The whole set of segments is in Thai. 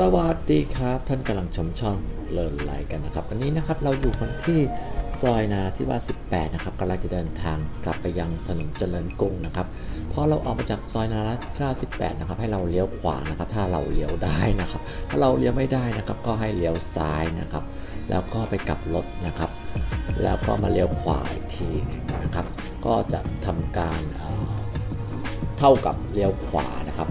สวัสดีครับ ท่านกำลังชมช่องเลินไหลกันนะครับวันนี้นะครับเราอยู่กันที่ซอยนาที่ว่า 18 นะครับกำลังจะเดินทางกลับไปยังถนนเจริญกรุงนะครับพอเราออกมาจากซอยนาที่ว่า18 นะครับ ให้เราเลี้ยวขวานะครับ ถ้าเราเลี้ยวได้นะครับ ถ้าเราเลี้ยวไม่ได้นะครับ ก็ให้เลี้ยวซ้ายนะครับ แล้วก็ไปกลับรถนะครับ แล้วก็มาเลี้ยวขวาอีกทีนะครับ ก็จะทำการเท่ากับเลี้ยวขวานะครับ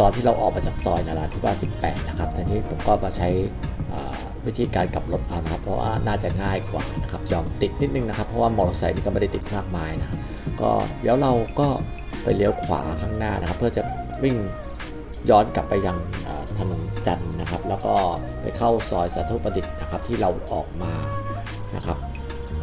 ตอนที่เราออกมาจากซอยนาราธิวาส18 นะครับทีนี้ผมก็มาใช้วิธีการกลับรถเอานะครับ เพราะว่าน่าจะง่ายกว่านะครับ ยอมติดนิดนึงนะครับ เพราะว่ามอเตอร์ไซค์นี่ก็ไม่ได้ติดมากมายนะครับ ก็เดี๋ยวเราก็ไปเลี้ยวขวาข้างหน้านะครับ เพื่อจะวิ่งย้อนกลับไปยังถนนจันนะครับ แล้วก็ไปเข้าซอยสาธุประดิษฐ์นะครับ ที่เราออกมานะครับ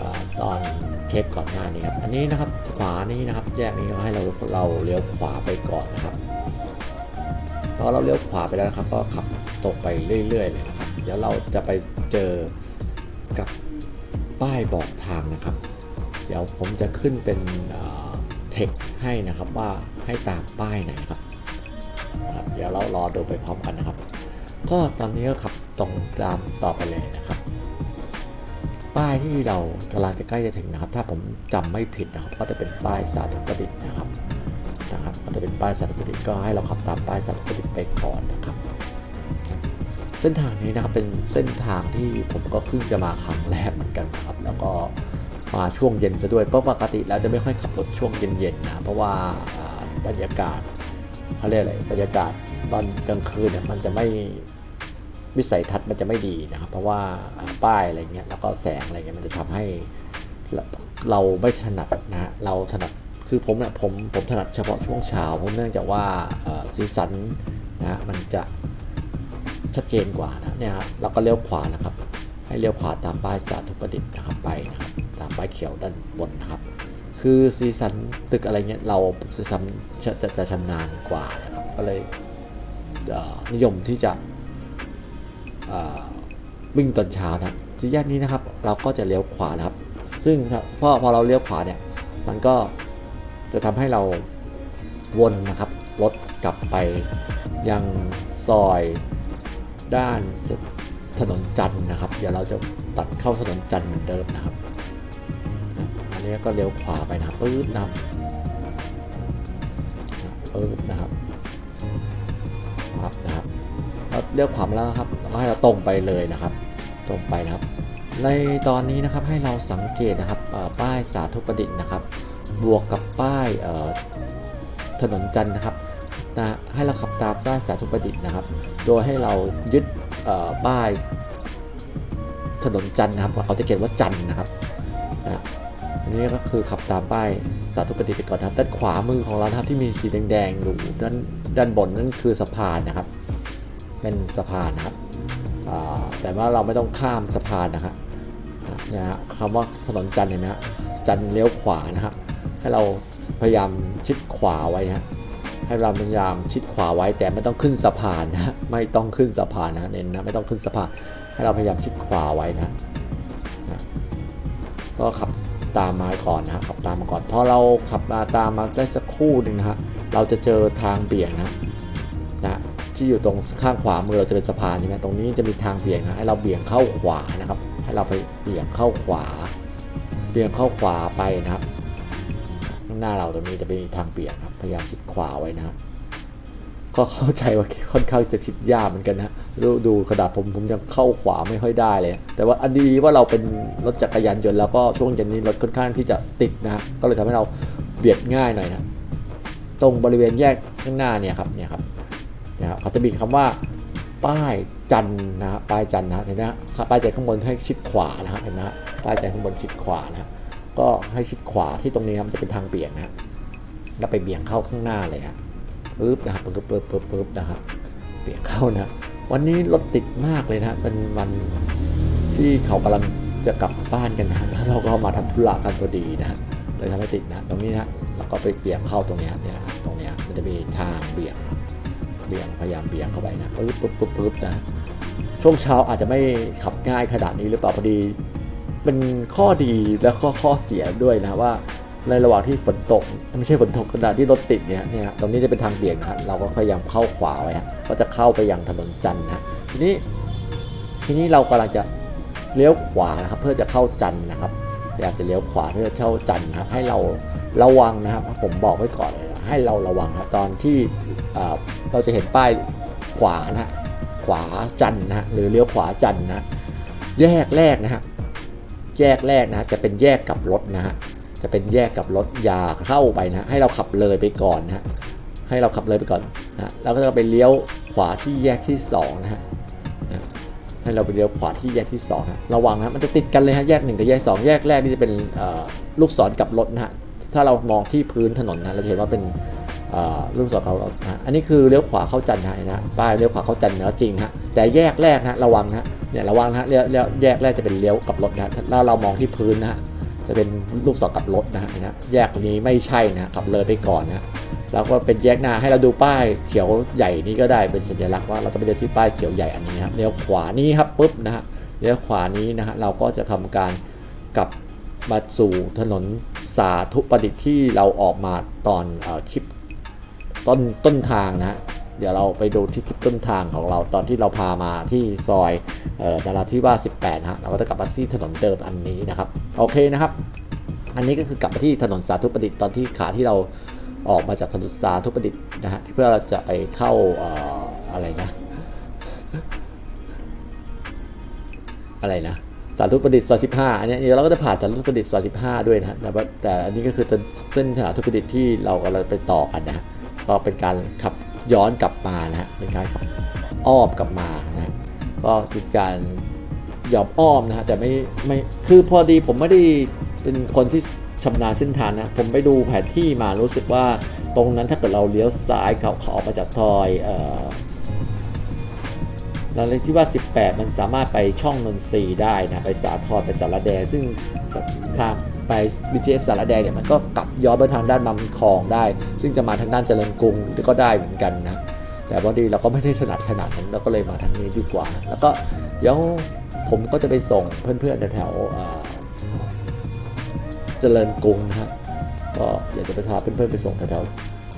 อตอนเทปก่อนหน้านี้ครับ อันนี้นะครับขวานี้นะครับ แยกนี้เราให้เราเราเลี้ยวขวาไปก่อนนะครับ พอเราเลี้ยวขวาไปแล้วครับ ก็ขับตรงไปเรื่อยๆเลยนะครับเดี๋ยวเราจะไปเจอกับป้ายบอกทางนะครับ เดี๋ยวผมจะขึ้นเป็นเทคให้นะครับว่าให้ตามป้ายไหนครับครับเดี๋ยวเรารอดูไปพร้อมกันนะครับ ก็ตอนนี้ก็ขับตรงตามต่อไปเลยนะครับ ป้ายที่เรากำลังจะใกล้จะถึงนะครับ ถ้าผมจำไม่ผิดนะครับ ก็จะเป็นป้ายสาธุประดิษฐ์นะครับ นะครับก็จะเป็นป้ายสัตว์ประดิษฐ์ก็ให้เราขับตามป้ายสัตว์ประดิษฐ์ไปก่อนนะครับ เส้นทางนี้นะครับเป็นเส้นทางที่ผมก็เพิ่งจะมาครั้งแรกเหมือนกันครับ แล้วก็มาช่วงเย็นซะด้วยเพราะปกติแล้วจะไม่ค่อยขับรถช่วงเย็นๆนะเพราะว่าบรรยากาศเขาเรียกอะไรบรรยากาศตอนกลางคืนเนี่ยมันจะไม่วิสัยทัศน์มันจะไม่ดีนะครับเพราะว่าป้ายอะไรเงี้ยแล้วก็แสงอะไรเงี้ยมันจะทำให้เราไม่ถนัดนะเราถนัด คือผมเนี่ยผมผมถนัดเฉพาะช่วงเช้าเพราะเนื่องจากว่าเอ่อสีสันนะมันจะชัดเจนกว่านะเนี่ยฮะเราก็เลี้ยวขวานะครับ ให้เลี้ยวขวาตามป้ายสาธุประดิษฐ์นะครับไปนะครับตามป้ายเขียวด้านบนนะครับ คือสีสันตึกอะไรเงี้ยเราจะชำจะจะจะชำนาญกว่านะครับก็เลยนิยมที่จะวิ่งตอนเช้านะครับสี่แยกนี้นะครับ เราก็จะเลี้ยวขวานะครับ ซึ่งถ้าพอพอเราเลี้ยวขวาเนี่ยมันก็ จะทำให้เราวนนะครับรถกลับไปยังซอยด้านถนนจันทร์นะครับ เดี๋ยวเราจะตัดเข้าถนนจันทร์เหมือนเดิมนะครับ อันนี้ก็เลี้ยวขวาไปนะครับปื๊ดนะครับนะปื๊ดนะครับครับนะครับเราเลี้ยวขวามาแล้วนะครับก็ให้เราตรงไปเลยนะครับ ตรงไปนะครับ ในตอนนี้นะครับให้เราสังเกตนะครับป้ายสาธุประดิษฐ์นะครับ บวกกับป้ายถนนจันทร์นะครับให้เราขับตามป้ายสาธุประดิษฐ์นะครับ โดยให้เรายึดป้ายถนนจันทร์นะครับเขาจะเขียนว่าจันทร์นะครับนะอันนี้ก็คือขับตามป้ายสาธุประดิษฐ์ไปก่อนนะครับ ด้านขวามือของเรานะครับที่มีสีแดงๆอยู่ด้านด้านบนนั่นคือสะพานนะครับ เป็นสะพานนะครับแต่ว่าเราไม่ต้องข้ามสะพานนะครับนะฮะคำว่าถนนจันทร์เห็นไหมฮะจันทร์เลี้ยวขวานะครับ ให้เราพยายามชิดขวาไว้นะฮะให้เราพยายามชิดขวาไว้แต่ไม่ต้องขึ้นสะพานนะไม่ต้องขึ้นสะพานนะเน้นนะไม่ต้องขึ้นสะพานให้เราพยายามชิดขวาไว้นะก็ขับตามมาก่อนนะครับขับตามมาก่อนพอเราขับมาตามมาได้สักครู่หนึ่งนะฮะเราจะเจอทางเบี่ยงนะนะที่อยู่ตรงข้างขวามือเราจะเป็นสะพานใช่ไหมตรงนี้จะมีทางเบี่ยงนะให้เราเบี่ยงเข้าขวานะครับ ให้เราไปเบี่ยงเข้าขวา เบี่ยงเข้าขวาไปนะครับ ข้างหน้าเราตรงนี้จะเป็นทางเบี่ยงครับ พยายามชิดขวาไว้นะครับ ก็เข้าใจว่าค่อนข้างจะชิดยากเหมือนกันนะดูดูขนาดผมผมยังเข้าขวาไม่ค่อยได้เลย แต่ว่าอันดีว่าเราเป็นรถจักรยานยนต์แล้วก็ช่วงเย็นนี้รถค่อนข้างที่จะติดนะก็เลยทำให้เราเบียดง่ายหน่อยนะตรงบริเวณแยกข้างหน้าเนี่ยครับเนี่ยครับเนี่ยครับเขาจะมีคำว่าป้ายจันนะป้ายจันนะเห็นไหมป้ายจันข้างบนให้ชิดขวานะฮะเห็นไหมป้ายจันข้างบนชิดขวานะฮะ ก็ให้ชิดขวาที่ตรงนี้ครับมันจะเป็นทางเบี่ยงนะฮะแล้วไปเบี่ยงเข้าข้างหน้าเลยฮะปึ๊บนะครับปึ๊บปึ๊บปึ๊บปึ๊บนะฮะเบี่ยงเข้านะวันนี้รถติดมากเลยนะเป็นวันที่เขากำลังจะกลับบ้านกันนะแล้วเราก็มาทำธุระกันพอดีนะฮะเลยทำให้ติดนะตรงนี้นะเราก็ไปเบี่ยงเข้าตรงนี้เนี่ยนะตรงนี้มันจะมีทางเบี่ยงเบี่ยงพยายามเบี่ยงเข้าไปนะปึ๊บปึ๊บปึ๊บปึ๊บนะช่วงเช้าอาจจะไม่ขับง่ายขนาดนี้หรือเปล่าพอดี เป็นข้อดีและข้อข้อเสียด้วยนะว่าในระหว่างที่ฝนตกไม่ใช่ฝนตกขณะที่รถติดเนี่ยเนี่ยตรงนี้จะเป็นทางเบี่ยงนะเราก็พยายามเข้าขวาไว้ฮะก็จะเข้าไปยังถนนจันทร์นะทีนี้ทีนี้เรากำลังจะเลี้ยวขวานะครับเพื่อจะเข้าจันทร์นะครับอยากจะเลี้ยวขวาเพื่อเข้าจันทร์นะครับให้เราระวังนะครับผมบอกไว้ก่อนเลยให้เราระวังครับตอนที่เราจะเห็นป้ายขวานะขวาจันทร์นะหรือเลี้ยวขวาจันทร์นะแยกแรกนะฮะ แยกแรกนะจะเป็นแยกกับรถนะฮะจะเป็นแยกกับรถอยาเข้าไปนะให้เราขับเลยไปก่อนนะฮะให้เราขับเลยไปก่อนนะแล้วก็จะไปเลี้ยวขวาที่แยกที่สองนะฮะให้เราไปเลี้ยวขวาที่แยกที่2ฮะระวังนะมันจะติดกันเลยฮะแยก1กับแยก2แยกแรกนี่จะเป็นลูกศรกับรถนะฮะถ้าเรามองที่พื้นถนนนะเราจะเห็นว่าเป็น เอ่อลูกศรกับรถนะอันนี้คือเลี้ยวขวาเข้าจันทร์นะฮะป้ายเลี้ยวขวาเข้าจันทร์เนื้อจริงฮะแต่แยกแรกนะระวังนะฮะเนี่ยระวังนะฮะเลี้ยวแยกแรกจะเป็นเลี้ยวกับรถนะถ้าเรามองที่พื้นนะจะเป็นลูกศรกับรถนะฮะนะแยกนี้ไม่ใช่นะขับเลยไปก่อนนะแล้วก็เป็นแยกหน้าให้เราดูป้ายเขียวใหญ่นี้ก็ได้เป็นสัญลักษณ์ว่าเราจะไปเดินที่ป้ายเขียวใหญ่อันนี้ครับเลี้ยวขวานี้ครับปุ๊บนะฮะเลี้ยวขวานี้นะฮะเราก็จะทำการกลับมาสู่ถนนสาธุประดิษฐ์ที่เราออกมาตอนอคลิป ต้นต้นทางนะเดี๋ยวเราไปดูที่คลิปต้นทางของเราตอนที่เราพามาที่ซอยเอ่อนราธิวาส18นะฮะเราก็จะกลับมาที่ถนนเดิมอันนี้นะครับโอเคนะครับ อันนี้ก็คือกลับมาที่ถนนสาธุประดิษฐ์ตอนที่ขาที่เราออกมาจากถนนสาธุประดิษฐ์นะฮะเพื่อเราจะไปเข้าออะไรนะอะไรนะสาธุประดิษฐ์ซอย15อันนี้เดี๋ยวเราก็จะผ่านสาธุประดิษฐ์ซอย15ด้วยนะแต่แต่อันนี้ก็คือเส้นสาธุประดิษฐ์ที่เรากำลังไปต่อกันนะ ก็เป็นการขับย้อนกลับมานะฮะเป็นการขับอ้อมกลับมานะก็คือการยอมอ้อมนะฮะแต่ไม่ไม่คือพอดีผมไม่ได้เป็นคนที่ชำนาญเส้นทางนะผมไปดูแผนที่มารู้สึกว่าตรงนั้นถ้าเกิดเราเลี้ยวซ้ายเขาเขาออกมาจากซอยเอ่อเราเลยที่ว่า 18 มันสามารถไปช่องนนทรีได้นะ ไปสาทรไปสารแดงซึ่งทาง ไป BTS สารแดงเนี่ยมันก็กลับย้อนไปทางด้านมัมคลองได้ ซึ่งจะมาทางด้านเจริญกรุงก็ได้เหมือนกันนะแต่พอดีเราก็ไม่ได้ถนัดขนาดนั้นเราก็เลยมาทางนี้ดีกว่า แล้วก็เดี๋ยวผมก็จะไปส่งเพื่อนๆแถวเจริญกรุงนะฮะก็เดี๋ยวจะไปพาเพื่อนๆไปส่งแถว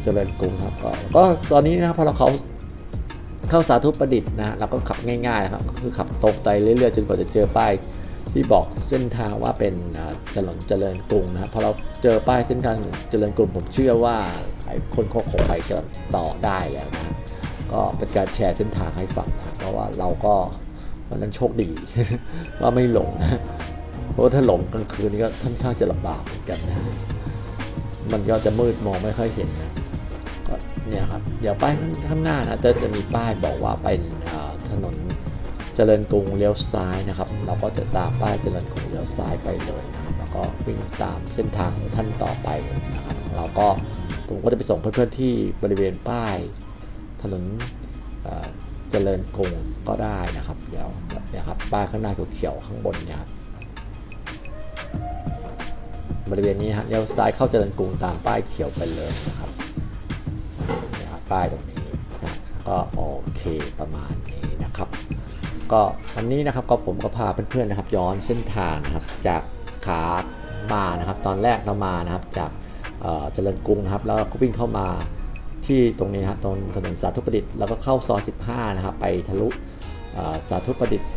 เจริญกรุงครับก็ตอนนี้นะครับพอเราเขาเข้าสาธุประดิษฐ์นะเราก็ขับง่ายๆครับก็คือขับตรงไปเรื่อยๆจนกว่าจะเจอป้าย ที่บอกเส้นทางว่าเป็นถนนเจริญกรุงนะครับพอเราเจอป้ายเส้นทางเจริญกรุงผมเชื่อว่าคนเขาคงไปจะต่อได้แล้วนะก็เป็นการแชร์เส้นทางให้ฟังนะเพราะว่าเราก็วันนั้นโชคดีว่าไม่หลงนะเพราะถ้าหลงกลางคืนนี่ก็ค่อนข้างจะลำบากเหมือนกันนะมันก็จะมืดมองไม่ค่อยเห็นนะก็เนี่ยครับเดี๋ยวป้ายข้างหน้านะจะจะมีป้ายบอกว่าเป็นถนน จริญกรุงเลี้ยวซ้ายนะครับ เราก็จะตามป้ายเจริญกรุงเลี้ยวซ้ายไปเลยนะครับ แล้วก็วิ่งตามเส้นทางของท่านต่อไปนะครับ เราก็ผมก็จะไปส่งเพื่อนๆที่บริเวณป้ายถนนเจริญกรุงก็ได้นะครับ เดี๋ยวเนี่ยครับป้ายข้างหน้าเขียวๆข้างบนเนี่ยครับบริเวณนี้ฮะเลี้ยวซ้ายเข้าเจริญกรุงตามป้ายเขียวไปเลยนะครับนะครับป้ายตรงนี้ก็โอเคประมาณนี้นะครับ ก็วันนี้นะครับก็ผมก็พาเพื่อนๆนะครับ ย้อนเส้นทางนะครับจากขามานะครับ ตอนแรกเรามานะครับจากเจริญกรุงนะครับ แล้วก็วิ่งเข้ามาที่ตรงนี้ฮะครับตรงถนนสาธุประดิษฐ์แล้วก็เข้าซอย15นะครับไปทะลุสาธุประดิษฐ์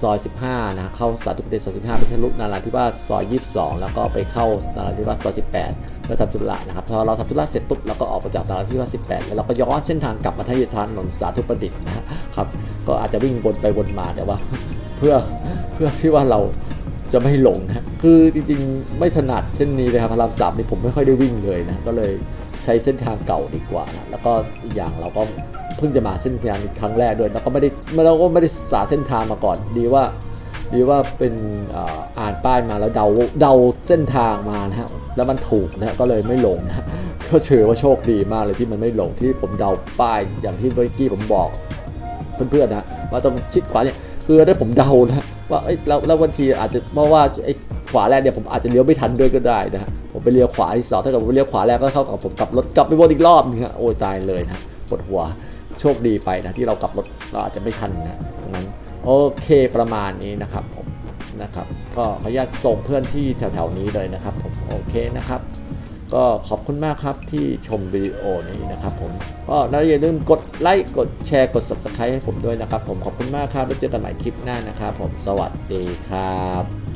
ซอย 15 นะ เข้าสาธุประดิษฐ์ซอย 15 ไปทะลุนาราธิวาสซอย 22 แล้วก็ไปเข้านาราธิวาสซอย 18เพื่อทำธุระนะครับ พอเราทำธุระเสร็จปุ๊บเราก็ออกมาจากนาราธิวาส18 แล้วเราก็ย้อนเส้นทางกลับมาที่ทางถนนสาธุประดิษฐ์นะครับ ก็อาจจะวิ่งวนไปวนมาแต่ว่า เพื่อเพื่อที่ว่าเราจะไม่หลงนะ คือจริงๆ ไม่ถนัดเส้นนี้เลยครับพระรามสามนี่ผมไม่ค่อยได้วิ่งเลยนะ ก็เลย ใช้เส้นทางเก่าดีกว่านะแล้วก็อีกอย่างเราก็เพิ่งจะมาเส้นทางครั้งแรกด้วยแล้วก็ไม่ได้เราก็ไม่ได้ศึกษาเส้นทางมาก่อนดีว่าดีว่าเป็นอ่านป้ายมาแล้วเดาเดาเส้นทางมานะฮะแล้วมันถูกนะก็เลยไม่หลงนะก็เชื่อว่าโชคดีมากเลยที่มันไม่หลงที่ผมเดาป้ายอย่างที่เมื่อกี้ผมบอกเพื่อนๆนะว่าต้องชิดขวาเนี่ยคือถ้ผมเดานะว่าเอ้ยแล้วแล้วบางทีอาจจะเพราะว่าไอ้ ขวาแรกเนี่ยผมอาจจะเลี้ยวไม่ทันด้วยก็ได้นะผมไปเลี้ยวขวาที่สองถ้าเกิดผมเลี้ยวขวาแรกก็เท่ากับผมกลับรถกลับไปวนอีกรอบนึงฮะโอ้ยตายเลยนะปวดหัวโชคดีไปนะที่เรากลับรถเราอาจจะไม่ทันนะตรงนั้นโอเคประมาณนี้นะครับผมนะครับก็ขออนุญาตส่งเพื่อนที่แถวๆนี้เลยนะครับผมโอเคนะครับก็ขอบคุณมากครับที่ชมวิดีโอนี้นะครับผมก็อย่าลืมกดไลค์กดแชร์กด subscribe ให้ผมด้วยนะครับผมขอบคุณมากครับแล้วเจอกันใหม่คลิปหน้านะครับผมสวัสดีครับ